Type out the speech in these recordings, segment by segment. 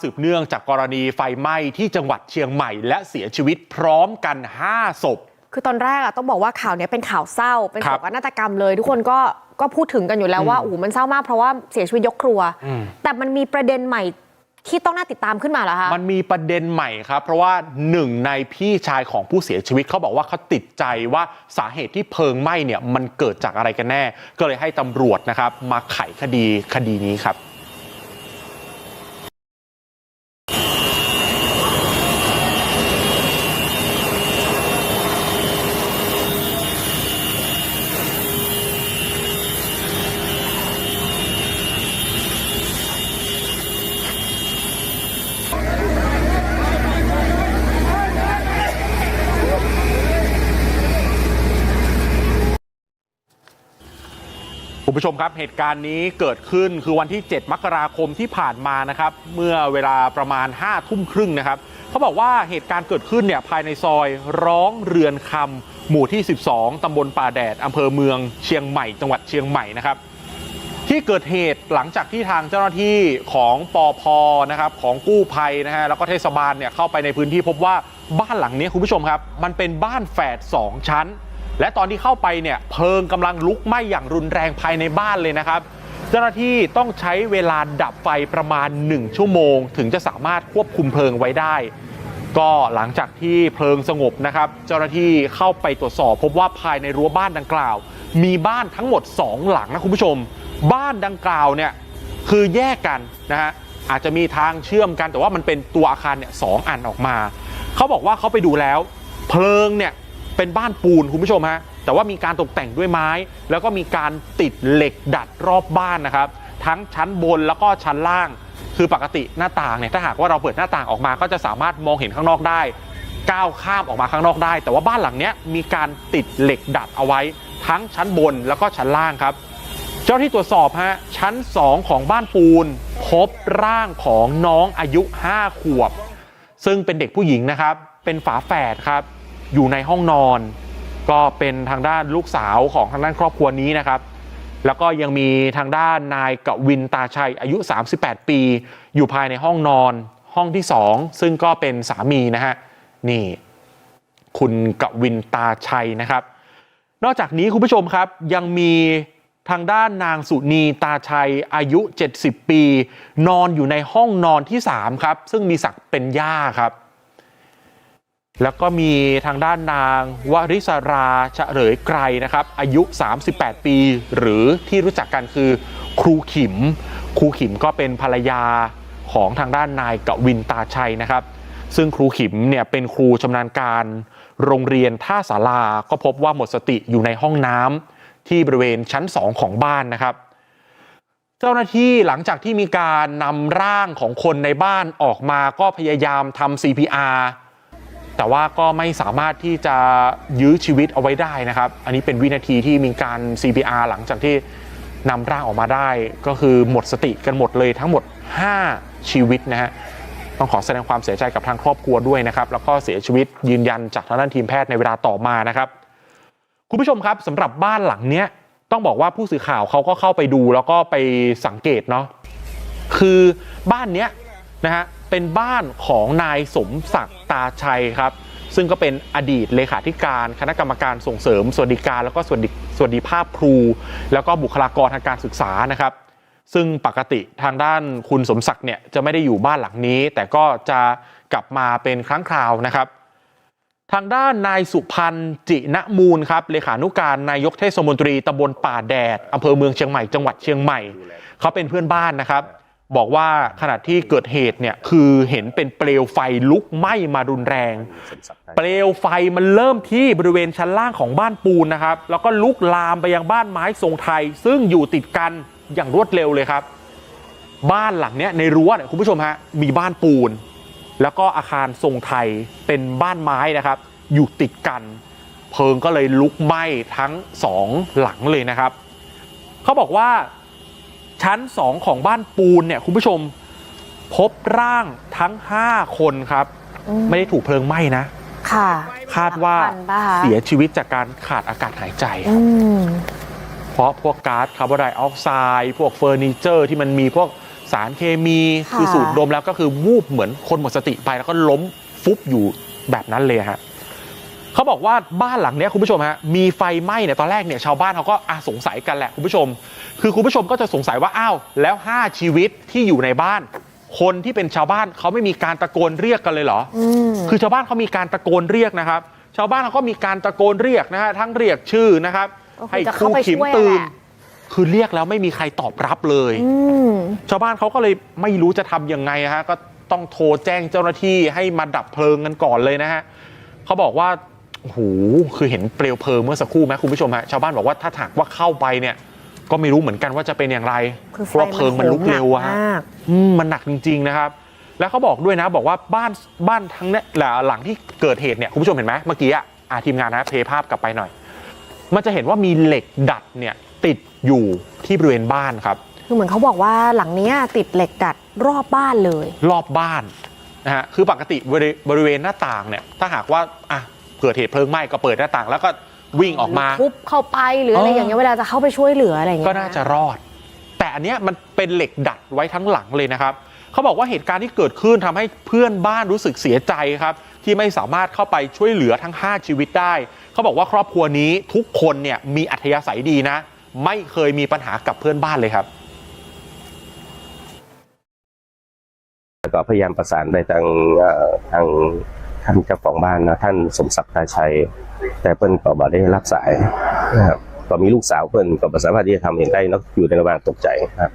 สืบเนื่องจากกรณีไฟไหม้ที่จังหวัดเชียงใหม่ และเสียชีวิตพร้อมกัน 5 ศพ คือตอนแรกอะต้องบอกว่าข่าวเนี้ยเป็นข่าวเศร้า เป็นครัโศบกนาฏกรรมเลย ทุกคนก็ก็พูดถึงกันอยู่แล้วว่าโอ้โหมันเศร้ามากเพราะว่าเสียชีวิตยกครัว อืม แต่มันมีประเด็นใหม่ที่ต้องน่าติดตามขึ้นมาเหรอคะ มันมีประเด็นใหม่ครับ เพราะว่าหนึ่งในพี่ชายของผู้เสียชีวิตเขาบอกว่าเขาติดใจว่าสาเหตุที่เพลิงไหม้เนี่ยมันเกิดจากอะไรกันแน่ ก็เลยให้ตำรวจนะครับมาไขคดีคดีนี้ครับ คุณผู้ชมครับเหตุการณ์นี้เกิดขึ้นคือวันที่ 7 มกราคมที่ผ่านมานะครับเมื่อเวลาประมาณ5ทุ่มครึ่งนะครับเขาบอกว่าเหตุการณ์เกิดขึ้นเนี่ยภายในซอยร้องเรือนคำหมู่ที่ 12ตำบลป่าแดดอำเภอเมืองเชียงใหม่ จังหวัดเชียงใหม่นะครับที่เกิดเหตุหลังจากที่ทางเจ้าหน้าที่ของปอพนะครับของกู้ภัยนะฮะแล้วก็เทศบาลเนี่ยเข้าไปในพื้นที่พบว่าบ้านหลังนี้คุณผู้ชมครับมันเป็นบ้านแฝด2ชั้น และตอนที่เข้าไปเนี่ยเพลิงกำลังลุกไหม้อย่างรุนแรงภายในบ้านเลยนะครับ เจ้าหน้าที่ต้องใช้เวลาดับไฟประมาณ 1 ชั่วโมง ถึงจะสามารถควบคุมเพลิงไว้ได้ ก็หลังจากที่เพลิงสงบนะครับ เจ้าหน้าที่เข้าไปตรวจสอบพบว่าภายในรั้วบ้านดังกล่าว มีบ้านทั้งหมด 2 หลังนะคุณผู้ชม บ้านดังกล่าวเนี่ยคือแยกกันนะฮะอาจจะมีทางเชื่อมกันแต่ว่ามันเป็นตัวอาคารเนี่ยสองอันออกมา เขาบอกว่าเขาไปดูแล้ว เพลิงเนี่ย เป็นบ้านปูนคุณผู้ชมฮะแต่ว่ามีการตกแต่งด้วยไม้ แล้วก็มีการติดเหล็กดัดรอบบ้านนะครับ ทั้งชั้นบนแล้วก็ชั้นล่าง คือปกติหน้าต่างเนี่ยถ้าหากว่าเราเปิดหน้าต่างออกมาก็จะสามารถมองเห็นข้างนอกได้ก้าวข้ามออกมาข้างนอกได้ แต่ว่าบ้านหลังนี้มีการติดเหล็กดัดเอาไว้ ทั้งชั้นบนแล้วก็ชั้นล่างครับ เจ้าที่ตรวจสอบฮะชั้น 2 ของบ้านปูน พบร่างของน้องอายุ 5 ขวบ ซึ่งเป็นเด็กผู้หญิงนะครับ เป็นฝาแฝดครับ อยู่ในห้องนอน ก็เป็นทางด้านลูกสาวของทางด้านครอบครัวนี้นะครับ แล้วก็ยังมีทางด้านนายกวินตาชัยอายุ 38 ปี อยู่ภายในห้องนอนห้องที่ 2 ซึ่งก็เป็นสามีนะฮะนี่คุณกวินตาชัยนะครับ นอกจากนี้คุณผู้ชมครับยังมีทางด้านนางสุนีตาชัยอายุ 70 ปี นอนอยู่ในห้องนอนที่ 3 ครับ ซึ่งมีศักดิ์เป็นย่าครับ แล้วก็มีทางด้านนางวริศราเฉลยไกรนะครับ อายุ 38 ปี หรือที่รู้จักกันคือครูขิม ครูขิมก็เป็นภรรยาของทางด้านนายกวินตาชัยนะครับ ซึ่งครูขิมเนี่ยเป็นครูชำนาญการโรงเรียนท่าสาราก็พบว่าหมดสติอยู่ในห้องน้ำที่บริเวณชั้น 2 ของบ้านนะครับ เจ้าหน้าที่หลังจากที่มีการนำร่างของคนในบ้านออกมาก็พยายามทำ CPR แต่ว่าก็ไม่สามารถที่จะยื้อชีวิตเอาไว้ได้นะครับ อันนี้เป็นวินาทีที่มีการ CPR หลังจากที่นำร่างออกมาได้ ก็คือหมดสติกันหมดเลยทั้งหมด 5 ชีวิตนะฮะต้องขอแสดงความเสียใจกับทางครอบครัวด้วยนะครับ แล้วก็เสียชีวิตยืนยันจากทางด้านทีมแพทย์ในเวลาต่อมานะครับ คุณผู้ชมครับสำหรับบ้านหลังเนี้ยต้องบอกว่าผู้สื่อข่าวเขาก็เข้าไปดูแล้วก็ไปสังเกตเนาะคือบ้านเนี้ยนะฮะ เป็นบ้านของนายสมศักดิ์ตาชัยครับ ซึ่งก็เป็นอดีตเลขาธิการคณะกรรมการส่งเสริม สวัสดิการแล้วก็สวัสดิสวัสดิภาพครู แล้วก็บุคลากรทางการศึกษานะครับ ซึ่งปกติทางด้านคุณสมศักดิ์เนี่ยจะไม่ได้อยู่บ้านหลังนี้ แต่ก็จะกลับมาเป็นครั้งคราวนะครับทางด้านนายสุพันธ์จิณมูลครับเลขานุการนายกเทศมนตรีตำบลป่าแดดอำเภอเมืองเชียงใหม่จังหวัดเชียงใหม่ เขาเป็นเพื่อนบ้านนะครับ บอกว่าขณะที่เกิดเหตุเนี่ยคือเห็นเป็นเปลวไฟลุกไหม้มารุนแรง เปลวไฟมันเริ่มที่บริเวณชั้นล่างของบ้านปูนนะครับ แล้วก็ลุกลามไปยังบ้านไม้ทรงไทย ซึ่งอยู่ติดกันอย่างรวดเร็วเลยครับ บ้านหลังเนี้ยในรั้วเนี่ยคุณผู้ชมฮะมีบ้านปูน แล้วก็อาคารทรงไทยเป็นบ้านไม้นะครับ อยู่ติดกัน เพลิงก็เลยลุกไหม้ทั้งสองหลังเลยนะครับเขาบอกว่า ชั้นสองของบ้านปูนเนี่ยคุณผู้ชมพบร่างทั้ง 5 คนครับอืมไม่ได้ถูกเพลิงไหม้นะ ค่ะ คาดว่าพันป่ะคะเสียชีวิตจากการขาดอากาศหายใจอืมเพราะพวกก๊าซคาร์บอนไดออกไซด์พวกเฟอร์นิเจอร์ที่มันมีพวกสารเคมีค่ะคือสูดดมแล้วก็คือวูบเหมือนคนหมดสติไปแล้วก็ล้มฟุบอยู่แบบนั้นเลยฮะ เขาบอกว่าบ้านหลังเนี้ยคุณผู้ชมฮะมีไฟไหม้เนี่ยตอนแรกเนี่ยชาวบ้านเขาก็อะสงสัยกันแหละคุณผู้ชม คือคุณผู้ชมก็จะสงสัยว่าอ้าวแล้ว 5 ชีวิตที่อยู่ในบ้าน คนที่เป็นชาวบ้านเขาไม่มีการตะโกนเรียกกันเลยเหรออืมคือชาวบ้านเขามีการตะโกนเรียกนะครับ ชาวบ้านเขาก็มีการตะโกนเรียกนะฮะทั้งเรียกชื่อนะครับก็คือให้จะครูเข้าไปขิมช่วยตื่นแหละคือเรียกแล้วไม่มีใครตอบรับเลยอืมชาวบ้านเขาก็เลยไม่รู้จะทำยังไงฮะก็ต้องโทรแจ้งเจ้าหน้าที่ให้มาดับเพลิงกันก่อนเลยนะฮะเขาบอกว่า โอ้โหคือเห็นเปลวเพลิงเมื่อสักครู่ไหมคุณผู้ชมฮะชาวบ้านบอกว่าถ้าถากว่าเข้าไปเนี่ย ก็ไม่รู้เหมือนกันว่าจะเป็นอย่างไรคือไฟเพราะว่าเพลิงมันลุกเร็วอะโหมหนัฮะกมาก อืมมันหนักจริง ๆ นะครับ แล้วเขาบอกด้วยนะบอกว่าบ้านบ้านทั้งเนี้ยหลังที่เกิดเหตุเนี่ยคุณผู้ชมเห็นไหมเมื่อกี้อะอะทีมงานนะเพลย์ภาพกลับไปหน่อย มันจะเห็นว่ามีเหล็กดัดเนี่ยติดอยู่ที่บริเวณบ้านครับ คือเหมือนเขาบอกว่าหลังเนี้ยติดเหล็กดัดรอบบ้านเลย รอบบ้านนะฮะคือปกติบริบริเวณหน้าต่างเนี่ยถ้าหากว่าอะ เกิดเหตุเพลิงไหม้ก็เปิดหน้าต่าง แล้วก็วิ่งออกมาทุบเข้าไปหรืออะไรเออออย่างเงี้ยเวลาจะเข้าไปช่วยเหลืออะไรอย่างเงี้ยก็น่าจะรอด แต่อันเนี้ยมันเป็นเหล็กดัดไว้ทั้งหลังเลยนะครับเขาบอกว่าเหตุการณ์ที่เกิดขึ้นทำให้เพื่อนบ้านรู้สึกเสียใจครับ ที่ไม่สามารถเข้าไปช่วยเหลือทั้ง 5 ชีวิตได้ เขาบอกว่าครอบครัวนี้ทุกคนเนี่ยมีอัธยาศัยดีนะ ไม่เคยมีปัญหากับเพื่อนบ้านเลยครับแล้วก็พยายามประสานไปทางเอ่อทาง ท่านเจ้าของบ้านนะท่านสมศักดิ์ตาชัย แต่เปิ้นก็บ่ได้รับสายนะครับก็มีลูกสาวเปิ้นก็บ่สามารถที่จะทำเองได้นอะอยู่ในระหว่างตกใจครับ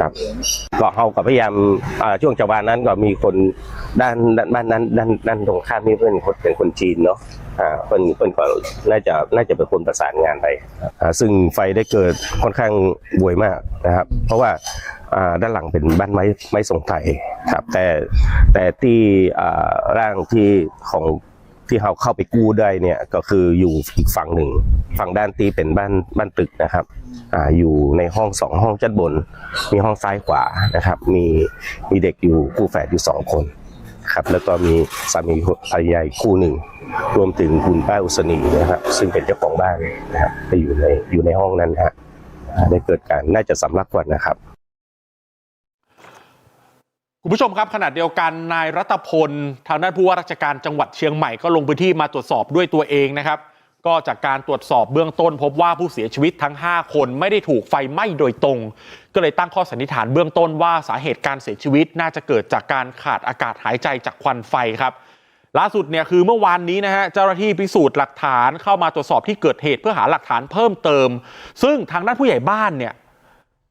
ครับก็เฮาก็พยายามช่วงจังหวะนั้นก็มีคนด้านด้านบ้านนั้นด้านด้านตรงข้ามนี่เพื่อนคนเป็นคนจีนเนาะอ่าเปิ้นเปิ้นก็น่าจะน่าจะเป็นคนประสานงานไปอ่าซึ่งไฟได้เกิดค่อนข้างบวยมากนะครับ เพราะว่าอ่าด้านหลังเป็นบ้านไม้ไม้ทรงไทยครับ แต่แต่ที่อ่าร่างที่ของ ที่เราเข้าไปกู้ได้เนี่ยก็คืออยู่อีกฝั่งหนึ่ง ฝั่งด้านตีเป็นบ้านบ้านตึกนะครับอ่าอยู่ในห้องสองห้องจัดบน มีห้องซ้ายขวานะครับ มีมีเด็กอยู่คู่แฝดอยู่สองคนครับแล้วก็มีสามีภรรยาคู่หนึ่ง รวมถึงคุณป้าอุศนีนะครับ ซึ่งเป็นเจ้าของบ้านนะครับไปอยู่ในอยู่ในห้องนั้นฮะได้เกิดการน่าจะสำลักควันนะครับ ผู้ชมครับขณะเดียวกันนายรัตพลทางด้านผู้ว่าราชการจังหวัดเชียงใหม่ก็ลงพื้นที่มาตรวจสอบด้วยตัวเองนะครับ ก็จากการตรวจสอบเบื้องต้น พบว่าผู้เสียชีวิตทั้ง 5 คนไม่ได้ถูกไฟไหม้โดยตรง ก็เลยตั้งข้อสันนิษฐานเบื้องต้นว่าสาเหตุการเสียชีวิตน่าจะเกิดจากการขาดอากาศหายใจจากควันไฟครับล่าสุดเนี่ยคือเมื่อวานนี้นะฮะเจ้าหน้าที่พิสูจน์หลักฐานเข้ามาตรวจสอบที่เกิดเหตุเพื่อหาหลักฐานเพิ่มเติม ซึ่งทางด้านผู้ใหญ่บ้านเนี่ย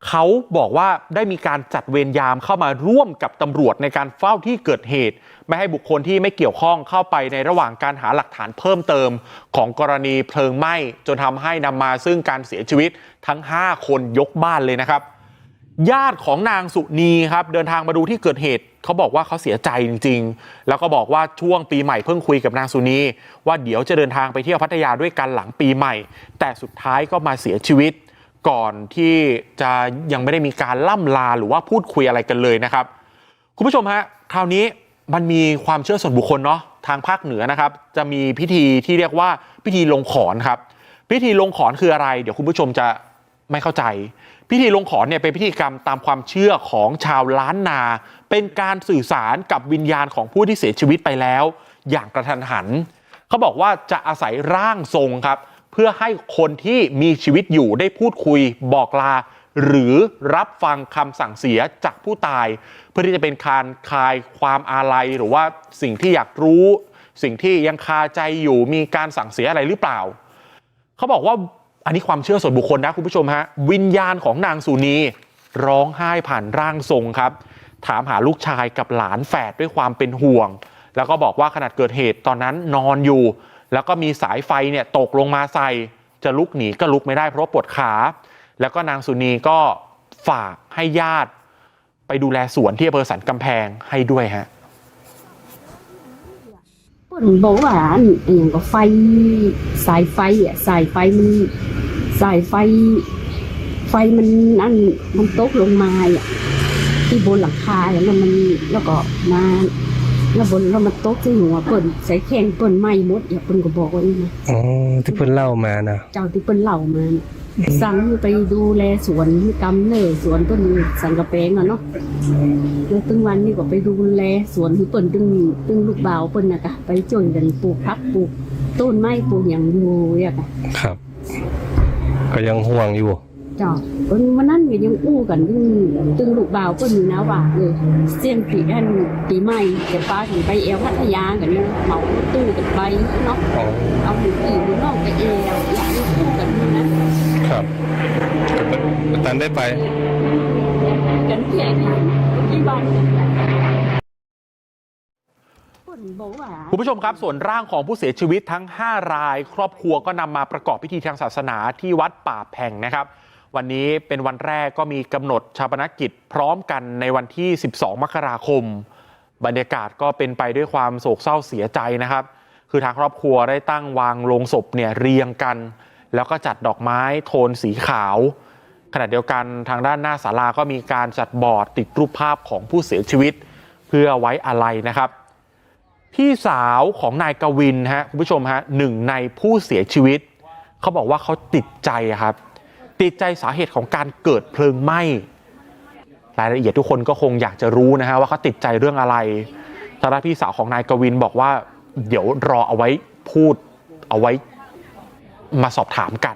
เขาบอกว่าได้มีการจัดเวรยามเข้ามาร่วมกับตำรวจในการเฝ้าที่เกิดเหตุ ไม่ให้บุคคลที่ไม่เกี่ยวข้องเข้าไปในระหว่างการหาหลักฐานเพิ่มเติม ของกรณีเพลิงไหม้จนทำให้นำมาซึ่งการเสียชีวิตทั้ง 5 คนยกบ้านเลยนะครับ ญาติของนางสุนีครับเดินทางมาดูที่เกิดเหตุเขาบอกว่าเขาเสียใจจริง ๆ แล้วก็บอกว่าช่วงปีใหม่เพิ่งคุยกับนางสุนีว่าเดี๋ยวจะเดินทางไปเที่ยวพัทยาด้วยกันหลังปีใหม่ แต่สุดท้ายก็มาเสียชีวิต ก่อนที่จะยังไม่ได้มีการล่ำลาหรือว่าพูดคุยอะไรกันเลยนะครับ คุณผู้ชมฮะคราวนี้มันมีความเชื่อส่วนบุคคลเนาะทางภาคเหนือนะครับ จะมีพิธีที่เรียกว่าพิธีลงขอนครับ พิธีลงขอนคืออะไร เดี๋ยวคุณผู้ชมจะไม่เข้าใจ พิธีลงขอนเนี่ยเป็นพิธีกรรมตามความเชื่อของชาวล้านนา เป็นการสื่อสารกับวิญญาณของผู้ที่เสียชีวิตไปแล้ว อย่างกระทันหัน เขาบอกว่าจะอาศัยร่างทรงครับ เพื่อให้คนที่มีชีวิตอยู่ได้พูดคุยบอกลา หรือรับฟังคำสั่งเสียจากผู้ตาย เพื่อที่จะเป็นการคลายความอาลัย หรือว่าสิ่งที่อยากรู้ สิ่งที่ยังคาใจอยู่มีการสั่งเสียอะไรหรือเปล่า เขาบอกว่าอันนี้ความเชื่อส่วนบุคคลนะคุณผู้ชมฮะวิญญาณของนางสุนีร้องไห้ผ่านร่างทรงครับ ถามหาลูกชายกับหลานแฝดด้วยความเป็นห่วง แล้วก็บอกว่าขณะเกิดเหตุตอนนั้นนอนอยู่ แล้วก็มีสายไฟเนี่ยตกลงมาใส่ จะลุกหนีก็ลุกไม่ได้เพราะปวดขา แล้วก็นางสุนีก็ฝากให้ญาติ ไปดูแลสวนที่อำเภอสันกำแพงให้ด้วยฮะเปิ้นบอกว่าอันอหย่างก็ไฟสายไฟอะสายไฟมันสายไฟ ไฟมันนั่นมันตกลงมาอะที่บนหลังคาแล้วมันมันแล้วก็มา แล้วบนแล้วมันตกใส่หัวเปิ้นใส่แข้งเปิ้นไหม้หมดอย่าเปิ้นก็บอกว่านี่นะอ๋อที่เพิ่นเล่ามานะเจ้าที่เปิ้นเล่ามานะอสั่งไปดูแลสวนกำเนิดสวนต้นสังกะแปงอะเนาะแล้วตึงวันนี้ก็ไปดูแลสวนที่เปิ่นตึงตึงลูกบ่าวเปิ่นนะกะไปจ่วยกันปลูกพักปลูกต้นไม้ปลูกอย่างอยู่อะกะครับ ก็ยังห่วงอยู่ จ้าเปิ้นวันนั้นก็ยังอู้กันตึงตึงลูกบ่าวเปิ้นอยู่นะว่าเออเสียงปีอันปีใหม่จะพากันไปเอวพัทยากันเนาะเหมารถตู้กันไปเนาะอ๋อเอาหนูอีหนูนอกไปเอวอยากให้คู่กันอยู่นะครับก็ตันได้ไปกันเพียงที่บ้านเปิ้นบอกว่าคุณผู้ชมครับส่วนร่างของผู้เสียชีวิตทั้ง 5 ราย ครอบครัวก็นำมาประกอบพิธีทางศาสนาที่วัดป่าแพ่งนะครับ วันนี้เป็นวันแรกก็มีกำหนดชาปนกิจพร้อมกันในวันที่ 12 มกราคม บรรยากาศก็เป็นไปด้วยความโศกเศร้าเสียใจนะครับ คือทางครอบครัวได้ตั้งวางโลงศพเนี่ยเรียงกัน แล้วก็จัดดอกไม้โทนสีขาว ขณะเดียวกันทางด้านหน้าศาลาก็มีการจัดบอร์ดติดรูปภาพของผู้เสียชีวิต เพื่อไว้อาลัยนะครับพี่สาวของนายกวินฮะคุณผู้ชมฮะหนึ่งในผู้เสียชีวิต เขาบอกว่าเขาติดใจครับ ติดใจสาเหตุของการเกิดเพลิงไหม้รายละเอียดทุกคนก็คงอยากจะรู้นะฮะว่าเขาติดใจเรื่องอะไรทางพี่สาวของนายกวินบอกว่า เดี๋ยวรอเอาไว้พูดเอาไว้มาสอบถามกัน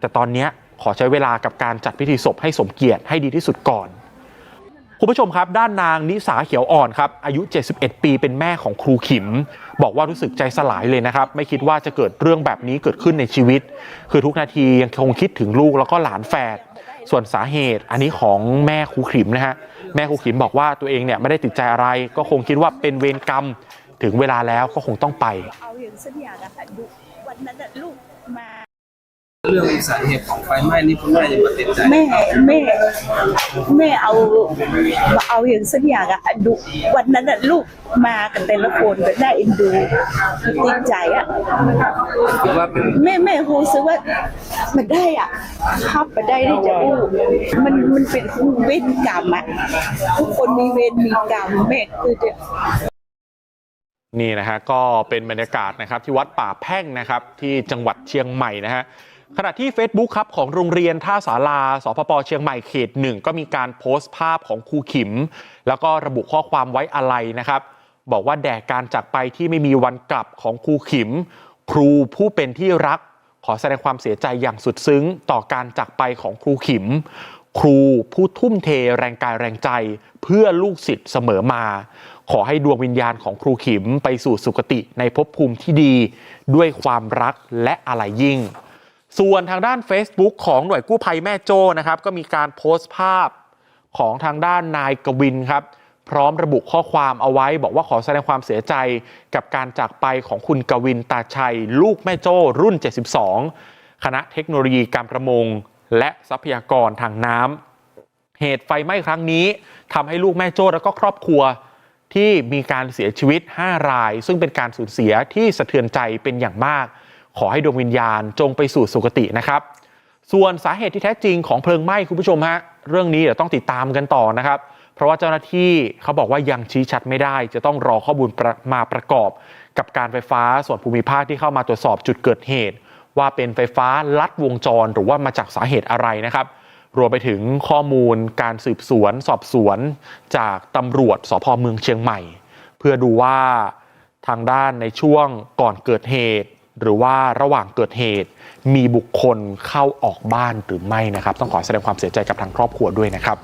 แต่ตอนนี้ขอใช้เวลากับการจัดพิธีศพให้สมเกียรติให้ดีที่สุดก่อน คุณผู้ชมครับ ด้านนางนิสาเขียวอ่อนครับอายุ 71 ปีเป็นแม่ของครูขิม บอกว่ารู้สึกใจสลายเลยนะครับ ไม่คิดว่าจะเกิดเรื่องแบบนี้เกิดขึ้นในชีวิต คือทุกนาทียังคงคิดถึงลูกแล้วก็หลานแฝดส่วนสาเหตุอันนี้ของแม่ครูขิมนะฮะแม่ครูขิมบอกว่าตัวเองเนี่ยไม่ได้ติดใจอะไร ก็คงคิดว่าเป็นเวรกรรมถึงเวลาแล้วก็คงต้องไปเอาอย่างสักอย่างอะค่ะดูวันนั้นลูกมา เรื่องสาเหตุของไฟไหม้นี่คุณแม่ยังมาติดใจแม่แม่แม่เอามาเอาอย่างสักอย่างอะดูวันนั้นอะลูกมากันแต่ละคนก็ได้เอ็นดูติดใจอะคิดว่าเป็นแม่แม่รู้สึกว่ามันได้อะครับมาได้ที่จะอู้มันมันเป็นเวรกรรมอะทุกคนมีเวรมีกรรมแม่คือจะนี่นะฮะก็เป็นบรรยากาศนะครับที่วัดป่าแพ่งนะครับที่จังหวัดเชียงใหม่นะฮะ ขณะที่ Facebook ครับของโรงเรียนท่าสาราสพปเชียงใหม่เขตหนึ่งก็มีการโพสต์ภาพของครูขิม แล้วก็ระบุข้อความไว้อะไรนะครับ บอกว่าแด่การจากไปที่ไม่มีวันกลับของครูขิม ครูผู้เป็นที่รัก ขอแสดงความเสียใจอย่างสุดซึ้ง ต่อการจากไปของครูขิม ครูผู้ทุ่มเทแรงกายแรงใจ เพื่อลูกศิษย์เสมอมาขอให้ดวงวิญญาณของครูขิมไปสู่สุคติในภพภูมิที่ดี ด้วยความรักและอะไรยิ่ง ส่วนทางด้าน Facebook ของหน่วยกู้ภัยแม่โจ้นะครับก็มีการโพสต์ภาพของทางด้านนายกวินครับ พร้อมระบุข้อความเอาไว้ บอกว่าขอแสดงความเสียใจกับการจากไปของคุณกวินตาชัย ลูกแม่โจ้รุ่น 72 คณะเทคโนโลยีการประมง และทรัพยากรทางน้ำเหตุไฟไหม้ครั้งนี้ทำให้ลูกแม่โจ้และก็ครอบครัวที่มีการเสียชีวิต 5 ราย ซึ่งเป็นการสูญเสียที่สะเทือนใจเป็นอย่างมาก ขอให้ดวงวิญญาณจงไปสู่สุคตินะครับ ส่วนสาเหตุที่แท้จริงของเพลิงไหม้คุณผู้ชมฮะเรื่องนี้เดี๋ยวต้องติดตามกันต่อนะครับ เพราะว่าเจ้าหน้าที่เขาบอกว่ายังชี้ชัดไม่ได้ จะต้องรอข้อมูลมาประกอบ กับการไฟฟ้าส่วนภูมิภาคที่เข้ามาตรวจสอบจุดเกิดเหตุ ว่าเป็นไฟฟ้าลัดวงจรหรือว่ามาจากสาเหตุอะไรนะครับรวมไปถึงข้อมูลการสืบสวน สอบสวนจากตำรวจสพเมืองเชียงใหม่ เพื่อดูว่าทางด้านในช่วงก่อนเกิดเหตุ หรือว่าระหว่างเกิดเหตุ มีบุคคลเข้าออกบ้านหรือไม่นะครับ ต้องขอแสดงความเสียใจกับทางครอบครัวด้วยนะครับ